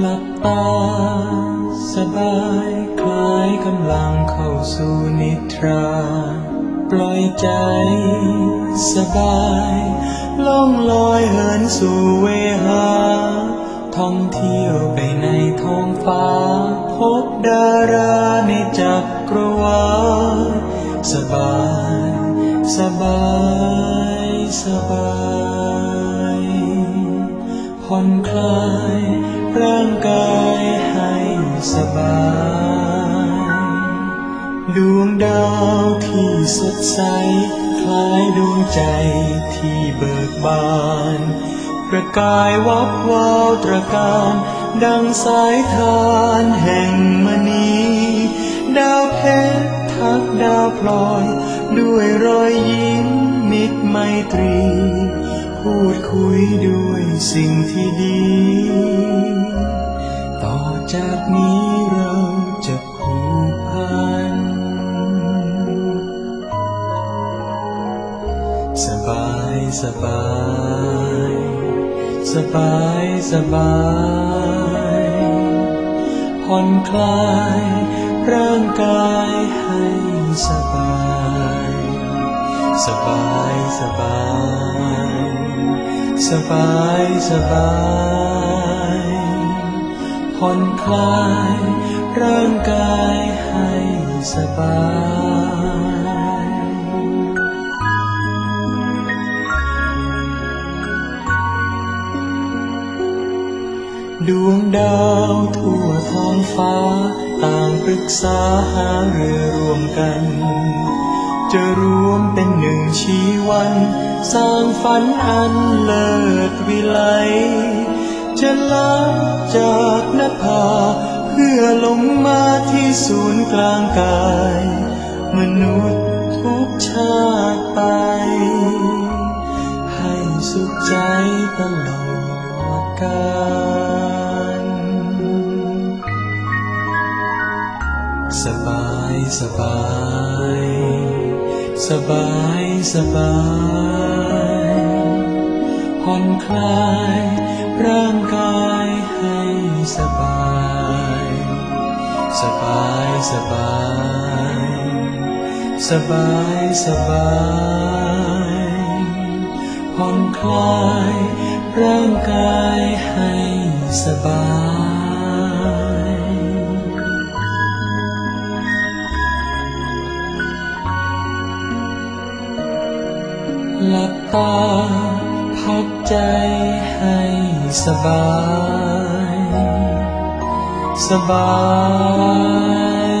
หลับตา สบายคลายกำลังเข้าสู่นิทรา ปล่อยใจ สบายล่องลอยเหินสู่เวหา ท่องเที่ยวไปในท้องฟ้า พบดาราในจักรวาลสบาย สบาย สบายผ่อนคลาย ร่างกายให้สบาย ดวงดาวที่สดใส คล้ายดวงใจที่เบิกบาน ประกายวับวาวตระการ ดังสายทานแห่งมณีดาวเพชรทักดาวพลอย ด้วยรอยยิ้มมิตรไมตรี พูดคุยด้วยสิ่งที่ดี จากนี้เราจะผูกพัน สบายสบาย สบายสบายผ่อนคลายร่างกายให้สบาย สบายสบาย สบายสบาย ผ่อนคลายร่างกายให้สบายดวงดาวทั่วท้องฟ้า ต่างปรึกษาหาเรือรวมกัน จะรวมเป็นหนึ่งชีวัน สร้างฝันอันเลิศวิไล จะลาจากนภาเพื่อลงมาที่ศูนย์กลางกาย มนุษย์ทุกชาติไป ให้สุขใจตลอดกาลสบายสบาย สบายสบาย ผ่อนคลาย ร่างกายให้สบาย สบายสบาย สบายสบายผ่อนคลาย ร่างกายให้สบายหลับตา ใจให้สบาย สบาย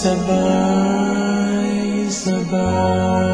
สบาย สบาย